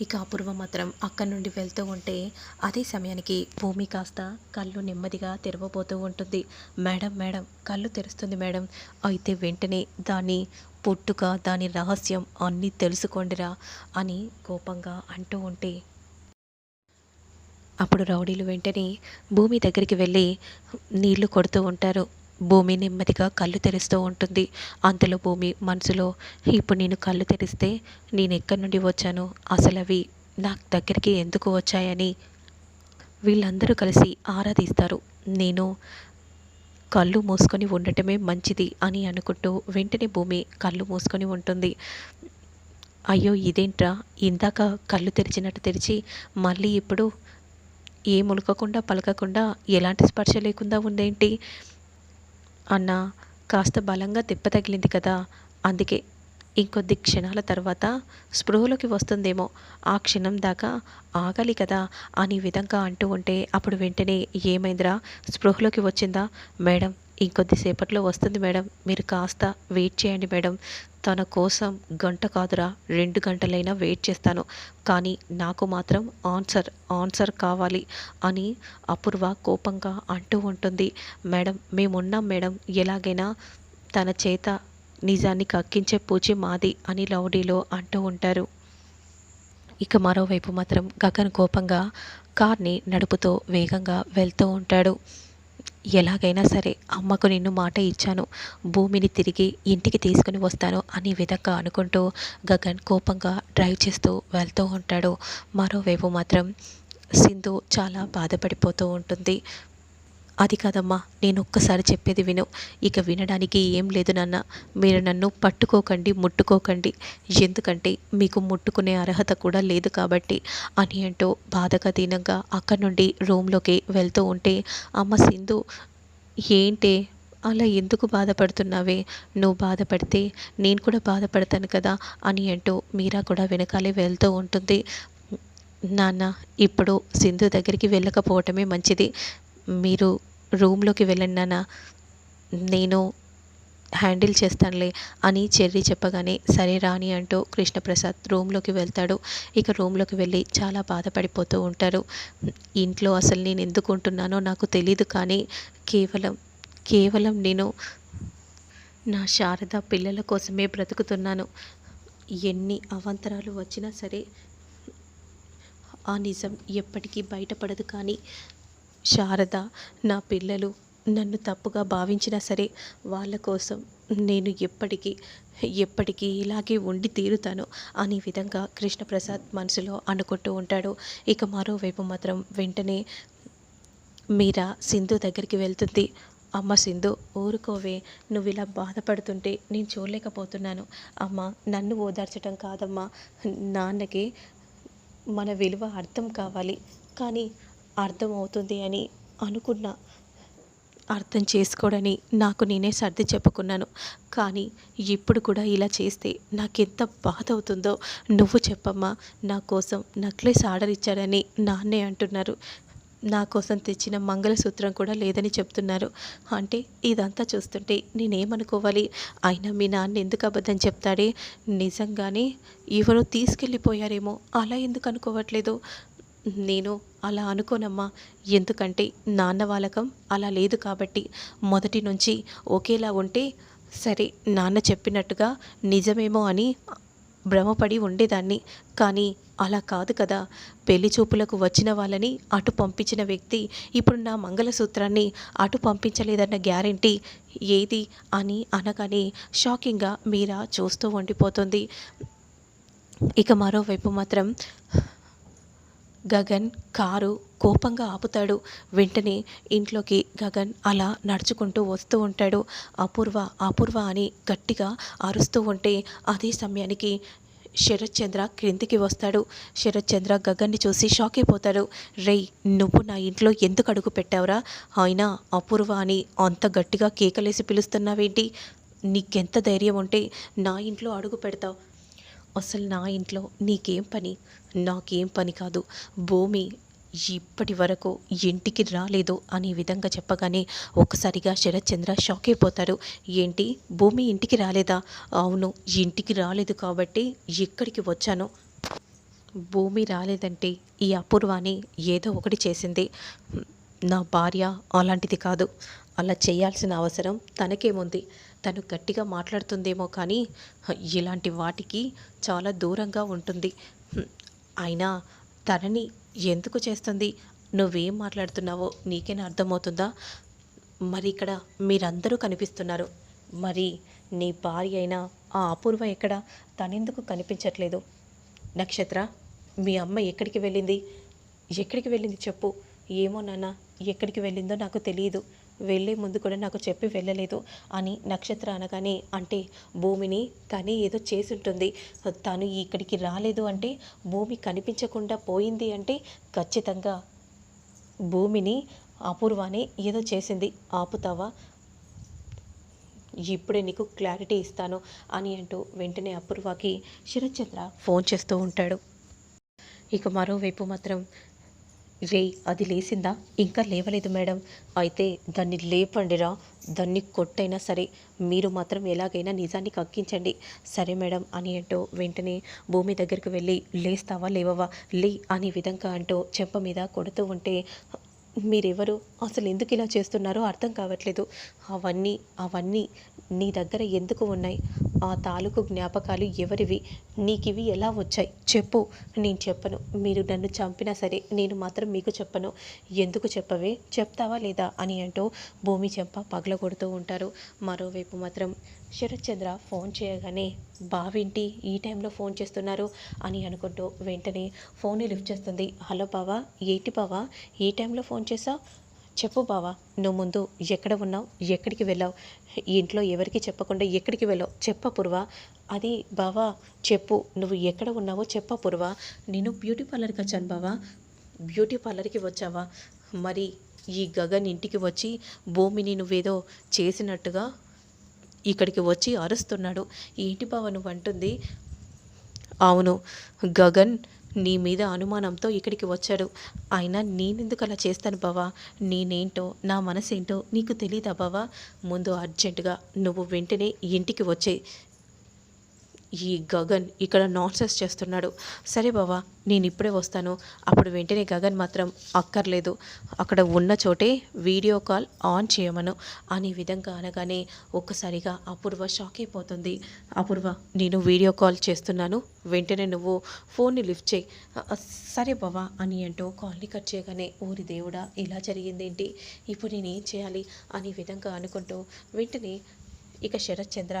ఇక అపూర్వ మాత్రం అక్కడి నుండి వెళ్తూ ఉంటే అదే సమయానికి భూమి కాస్త కళ్ళు నెమ్మదిగా తెరవబోతూ ఉంటుంది. మేడం మేడం కళ్ళు తెరుస్తుంది మేడం. అయితే వెంటనే దాని పుట్టుక దాని రహస్యం అన్నీ తెలుసుకోండిరా అని కోపంగా అంటూ ఉంటే. అప్పుడు రౌడీలు వెంటనే భూమి దగ్గరికి వెళ్ళి నీళ్ళు కొడుతూ ఉంటారు. భూమి నెమ్మదిగా కళ్ళు తెరుస్తూ ఉంటుంది. అంతలో భూమి మనసులో ఇప్పుడు నేను కళ్ళు తెరిస్తే నేను ఎక్కడి నుండి వచ్చాను? అసలు అవి నా దగ్గరికి ఎందుకు వచ్చాయని? వీళ్ళందరూ కలిసి ఆరాధిస్తారు. నేను కళ్ళు మూసుకొని ఉండటమే మంచిది అని అనుకుంటూ వెంటనే భూమి కళ్ళు మూసుకొని ఉంటుంది. అయ్యో ఇదేంట్రా? ఇందాక కళ్ళు తెరిచినట్టు తెరిచి మళ్ళీ ఇప్పుడు ఏ ములకకుండా పలకకుండా ఎలాంటి స్పర్శ లేకుండా ఉందేంటి? అన్నా కాస్త బలంగా దెబ్బ తగిలింది కదా. అందుకే ఇంకొద్ది క్షణాల తర్వాత స్పృహలోకి వస్తుందేమో. ఆ క్షణం దాకా ఆగాలి కదా అని విధంగా అంటూ ఉంటే అప్పుడు వెంటనే ఏమైందిరా? స్పృహలోకి వచ్చిందా? మేడం ఇంకొద్దిసేపట్లో వస్తుంది మేడం. మీరు కాస్త వెయిట్ చేయండి మేడం. తన కోసం గంట కాదురా రెండు గంటలైనా వెయిట్ చేస్తాను. కానీ నాకు మాత్రం ఆన్సర్ ఆన్సర్ కావాలి అని అపూర్వ కోపంగా అంటూ ఉంటుంది. మేడం మేమున్నాం మేడం. ఎలాగైనా తన చేత నిజాన్ని కక్కించే పూచి మాది అని లౌడీలో అంటూ ఉంటారు. ఇక మరోవైపు మాత్రం గగన్ కోపంగా కార్ని నడుపుతూ వేగంగా వెళ్తూ ఉంటాడు. ఎలాగైనా సరే అమ్మకు నిన్ను మాట ఇచ్చాను. భూమిని తిరిగి ఇంటికి తీసుకుని వస్తాను అని విధంగా అనుకుంటూ గగన్ కోపంగా డ్రైవ్ చేస్తూ వెళ్తూ ఉంటాడు. మరోవైపు మాత్రం సింధు చాలా బాధపడిపోతూ ఉంటుంది. అది కాదమ్మా నేను ఒక్కసారి చెప్పేది విను. ఇక వినడానికి ఏం లేదు నాన్న. మీరు నన్ను పట్టుకోకండి ముట్టుకోకండి. ఎందుకంటే మీకు ముట్టుకునే అర్హత కూడా లేదు కాబట్టి. అని అంటూ బాధగా దీనంగా అక్కడి నుండి రూమ్లోకి వెళ్తూ ఉంటే అమ్మ సింధు ఏంటే? అలా ఎందుకు బాధపడుతున్నావే? నువ్వు బాధపడితే నేను కూడా బాధపడతాను కదా? అని అంటూ మీరా కూడా వెనకాలే వెళ్తూ ఉంటుంది. నాన్న ఇప్పుడు సింధు దగ్గరికి వెళ్ళకపోవటమే మంచిది. మీరు రూమ్లోకి వెళ్ళండి నాన్న. నేను హ్యాండిల్ చేస్తానులే అని చెర్రీ చెప్పగానే సరే రాని అంటూ కృష్ణప్రసాద్ రూమ్లోకి వెళ్తాడు. ఇక రూమ్లోకి వెళ్ళి చాలా బాధపడిపోతూ ఉంటారు. ఇంట్లో అసలు నేను ఎందుకు ఉంటున్నానో నాకు తెలీదు కానీ కేవలం కేవలం నేను నా శారద పిల్లల కోసమే బ్రతుకుతున్నాను. ఎన్ని అవాంతరాలు వచ్చినా సరే ఆ నిజం ఎప్పటికీ బయటపడదు కానీ శారద నా పిల్లలు నన్ను తప్పుగా భావించినా సరే వాళ్ళ కోసం నేను ఎప్పటికీ ఎప్పటికీ ఇలాగే ఉండి తీరుతాను అనే విధంగా కృష్ణప్రసాద్ మనసులో అనుకుంటూ ఉంటాడు. ఇక మరోవైపు మాత్రం వెంటనే మీరా సింధు దగ్గరికి వెళ్తుంది. అమ్మ సింధు ఊరుకోవే నువ్వు ఇలా బాధపడుతుంటే నేను చూడలేకపోతున్నాను. అమ్మ నన్ను ఓదార్చడం కాదమ్మా. నాన్నకి మన విలువ అర్థం కావాలి. కానీ అర్థం అవుతుంది అని అనుకున్న అర్థం చేసుకోడని నాకు నేనే సర్ది చెప్పుకున్నాను. కానీ ఇప్పుడు కూడా ఇలా చేస్తే నాకెంత బాధ అవుతుందో నువ్వు చెప్పమ్మా. నా కోసం నక్లెస్ ఆర్డర్ ఇచ్చాడని నాన్నే అంటున్నారు. నా కోసం తెచ్చిన మంగళసూత్రం కూడా లేదని చెప్తున్నారు. అంటే ఇదంతా చూస్తుంటే నేనేమనుకోవాలి? అయినా మీ నాన్న ఎందుకు అబద్ధం చెప్తాడే? నిజంగానే ఎవరో తీసుకెళ్ళిపోయారేమో. అలా ఎందుకు అనుకోవట్లేదు? నేను అలా అనుకోనమ్మా. ఎందుకంటే నాన్న వాళ్ళకం అలా లేదు కాబట్టి మొదటి నుంచి ఒకేలా ఉంటే సరే నాన్న చెప్పినట్టుగా నిజమేమో అని భ్రమపడి ఉండేదాన్ని. కానీ అలా కాదు కదా. పెళ్ళి చూపులకు వచ్చిన వాళ్ళని అటు పంపించిన వ్యక్తి ఇప్పుడు నా మంగళసూత్రాన్ని అటు పంపించలేదన్న గ్యారంటీ ఏది అని అనగానే షాకింగ్గా మీరా చూస్తూ ఉండిపోతుంది. ఇక మరోవైపు మాత్రం గగన్ కారు కోపంగా ఆపుతాడు. వెంటనే ఇంట్లోకి గగన్ అలా నడుచుకుంటూ వస్తూ ఉంటాడు. అపూర్వ అపూర్వ అని గట్టిగా అరుస్తూ ఉంటే అదే సమయానికి శరత్ చంద్ర క్రిందికి వస్తాడు. శరత్ చంద్ర గగన్ని చూసి షాక్ అయిపోతాడు. రేయ్ నువ్వు నా ఇంట్లో ఎందుకు అడుగు పెట్టావురా? అయినా అపూర్వ అని అంత గట్టిగా కేకలేసి పిలుస్తున్నావేంటి? నీకెంత ధైర్యం ఉంటే నా ఇంట్లో అడుగు పెడతావు. అసలు నా ఇంట్లో నీకేం పని? నాకేం పని కాదు. భూమి ఇప్పటి వరకు ఇంటికి రాలేదు అనే విధంగా చెప్పగానే ఒక్కసారిగా శరత్చంద్ర షాక్ అయిపోతారు. ఏంటి? భూమి ఇంటికి రాలేదా? అవును ఇంటికి రాలేదు కాబట్టి ఇక్కడికి వచ్చాను? భూమి రాలేదంటే ఈ అపూర్వాన్ని ఏదో ఒకటి చేసింది. నా భార్య అలాంటిది కాదు. అలా చేయాల్సిన అవసరం తనకేముంది? తను గట్టిగా మాట్లాడుతుందేమో కానీ ఇలాంటి వాటికి చాలా దూరంగా ఉంటుంది. అయినా తనని ఎందుకు చేస్తుంది? నువ్వేం మాట్లాడుతున్నావో నీకేనా అర్థమవుతుందా? మరి ఇక్కడ మీరందరూ కనిపిస్తున్నారు. మరి నీ భార్య అయినా ఆ అపూర్వ ఎక్కడ? తనెందుకు కనిపించట్లేదు? నక్షత్ర మీ అమ్మ ఎక్కడికి వెళ్ళింది? ఎక్కడికి వెళ్ళింది చెప్పు. ఏమో నాన్న ఎక్కడికి వెళ్ళిందో నాకు తెలియదు. వెళ్ళే ముందు కూడా నాకు చెప్పి వెళ్ళలేదు అని నక్షత్ర అనగానే అంటే భూమిని కానీ ఏదో చేసి ఉంటుంది తను ఇక్కడికి రాలేదు అంటే భూమి కనిపించకుండా పోయింది అంటే ఖచ్చితంగా భూమిని అపూర్వానే ఏదో చేసింది. ఆపుతావా? ఇప్పుడే నీకు క్లారిటీ ఇస్తాను అని అంటూ వెంటనే అపూర్వకి శరత్చంద్ర ఫోన్ చేస్తూ ఉంటాడు. ఇక మరోవైపు మాత్రం రే అది లేసిందా? ఇంకా లేవలేదు మేడం. అయితే దాన్ని లేపండిరా. దాన్ని కొట్టైనా సరే మీరు మాత్రం ఎలాగైనా నిజాన్ని కక్కించండి. సరే మేడం అని అంటూ వెంటనే భూమి దగ్గరికి వెళ్ళి లేస్తావా లేవవా? లే అనే విధంగా అంటూ చెంప మీద కొడుతూ ఉంటే మీరెవరు? అసలు ఎందుకు ఇలా చేస్తున్నారో అర్థం కావట్లేదు. అవన్నీ అవన్నీ నీ దగ్గర ఎందుకు ఉన్నాయి? ఆ తాలూకు జ్ఞాపకాలు ఎవరివి? నీకివి ఎలా వచ్చాయి? చెప్పు. నేను చెప్పను. మీరు నన్ను చంపినా సరే నేను మాత్రం మీకు చెప్పను. ఎందుకు చెప్పవే? చెప్తావా లేదా? అని అంటూ భూమి చెంప పగలగొడుతూ ఉంటారు. మరోవైపు మాత్రం శరత్చంద్ర ఫోన్ చేయగానే బావింటి? ఈ టైంలో ఫోన్ చేస్తున్నారు? అని అనుకుంటూ వెంటనే ఫోన్ లిఫ్ట్ చేస్తుంది. హలో బావా? ఏంటి బావా? ఈ టైంలో ఫోన్ చేసావు చెప్పు బావా నువ్వు ముందు ఎక్కడ ఉన్నావు ఎక్కడికి వెళ్ళావు? ఇంట్లో ఎవరికి చెప్పకుండా ఎక్కడికి వెళ్ళావు? చెప్ప పుర్వా. అది బావా చెప్పు. నువ్వు ఎక్కడ ఉన్నావో చెప్ప పుర్వా. నేను బ్యూటీ పార్లర్కి వచ్చాను బావా. బ్యూటీ పార్లర్కి వచ్చావా? మరి ఈ గగన్ ఇంటికి వచ్చి భూమిని నువ్వేదో చేసినట్టుగా ఇక్కడికి వచ్చి అరుస్తున్నాడు. ఏంటి బావ నువ్వు అంటుంది అవును గగన్ నీ మీద అనుమానంతో ఇక్కడికి వచ్చాడు. అయినా నేనెందుకు అలా చేస్తాను బావా? నేనేంటో నా మనసేంటో నీకు తెలీదా బావా? ముందు అర్జెంటుగా నువ్వు వెంటనే ఇంటికి వచ్చే ఈ గగన్ ఇక్కడ నాన్సెన్స్ చేస్తున్నాడు. సరే బావా నేను ఇప్పుడే వస్తాను. అప్పుడు వెంటనే గగన్ మాత్రం అక్కర్లేదు. అక్కడ ఉన్న చోటే వీడియో కాల్ ఆన్ చేయమను. అనే విధంగా అనగానే ఒక్కసారిగా అపూర్వ షాక్ అయిపోతుంది. అపూర్వ నేను వీడియో కాల్ చేస్తున్నాను. వెంటనే నువ్వు ఫోన్ని లిఫ్ట్ చేయి. సరే బావా అని అంటూ కాల్ని కట్ చేయగానే ఊరి దేవుడా ఇలా జరిగిందేంటి? ఇప్పుడు నేను ఏం చేయాలి? అనే విధంగా అనుకుంటూ వెంటనే ఇక శరత్ చంద్ర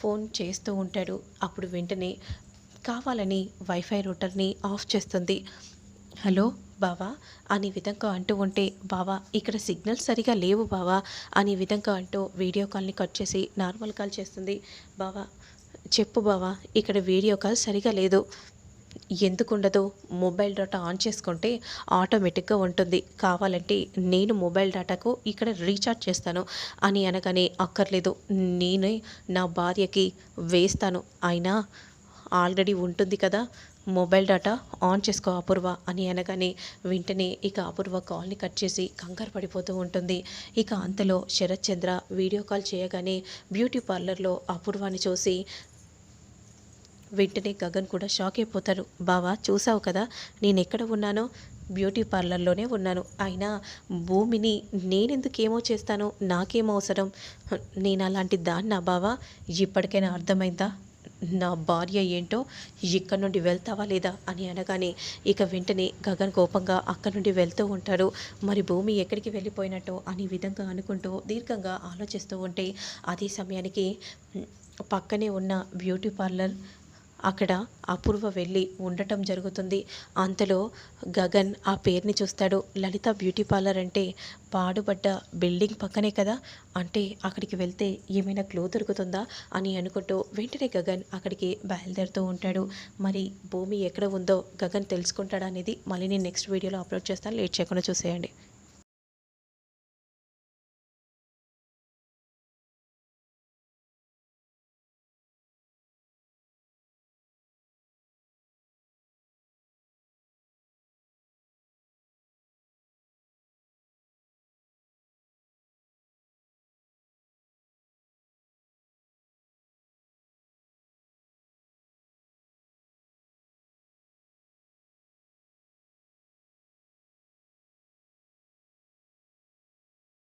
ఫోన్ చేస్తూ ఉంటాడు. అప్పుడు వెంటనే కావాలని వైఫై రూటర్ని ఆఫ్ చేస్తుంది. హలో బావా? అనే విధంగా అంటూ ఉంటే బావా ఇక్కడ సిగ్నల్ సరిగా లేవు బావా అనే విధంగా అంటూ వీడియో కాల్ని కట్ చేసి నార్మల్ కాల్ చేస్తుంది. బావా చెప్పు బావా ఇక్కడ వీడియో కాల్ సరిగా లేదు. ఎందుకు ఉండదు మొబైల్ డేటా ఆన్ చేసుకుంటే ఆటోమేటిక్గా ఉంటుంది. కావాలంటే నేను మొబైల్ డేటాకు ఇక్కడ రీఛార్జ్ చేస్తాను. అని అనగానే అక్కర్లేదు. నేనే నా భార్యకి వేస్తాను. అయినా ఆల్రెడీ ఉంటుంది కదా? మొబైల్ డేటా ఆన్ చేసుకో అపూర్వ అని అనగానే వెంటనే ఇక అపూర్వ కాల్ని కట్ చేసి కంగారు పడిపోతూ ఉంటుంది. ఇక అంతలో శరత్ చంద్ర వీడియో కాల్ చేయగానే బ్యూటీ పార్లర్లో అపూర్వాని చూసి వెంటనే గగన్ కూడా షాక్ అయిపోతారు. బావా చూసావు కదా నేను ఎక్కడ ఉన్నానో? బ్యూటీ పార్లర్లోనే ఉన్నాను. అయినా భూమిని నేనెందుకేమో చేస్తాను? నాకేం అవసరం? నేను అలాంటి దాన్నా బావా? ఇప్పటికైనా అర్థమైందా? నా భార్య ఏంటో? ఇక్కడ నుండి వెళ్తావా లేదా? అని అనగానే ఇక వెంటనే గగన్ కోపంగా అక్కడ నుండి వెళ్తూ ఉంటాడు. మరి భూమి ఎక్కడికి వెళ్ళిపోయినట్టో అనే విధంగా అనుకుంటూ దీర్ఘంగా ఆలోచిస్తూ ఉంటే అదే సమయానికి పక్కనే ఉన్న బ్యూటీ పార్లర్ అక్కడ అపూర్వ వెళ్ళి ఉండటం జరుగుతుంది. అంతలో గగన్ ఆ పేరుని చూస్తాడు. లలిత బ్యూటీ పార్లర్ అంటే పాడుబడ్డ బిల్డింగ్ పక్కనే కదా? అంటే అక్కడికి వెళ్తే ఏమైనా క్లో దొరుకుతుందా అని అనుకుంటూ వెంటనే గగన్ అక్కడికి బయలుదేరుతూ ఉంటాడు. మరి భూమి ఎక్కడ ఉందో గగన్ తెలుసుకుంటాడా అనేది మళ్ళీ నేను నెక్స్ట్ వీడియోలో అప్లోడ్ చేస్తాను. లేట్ చేయకుండా చూసేయండి.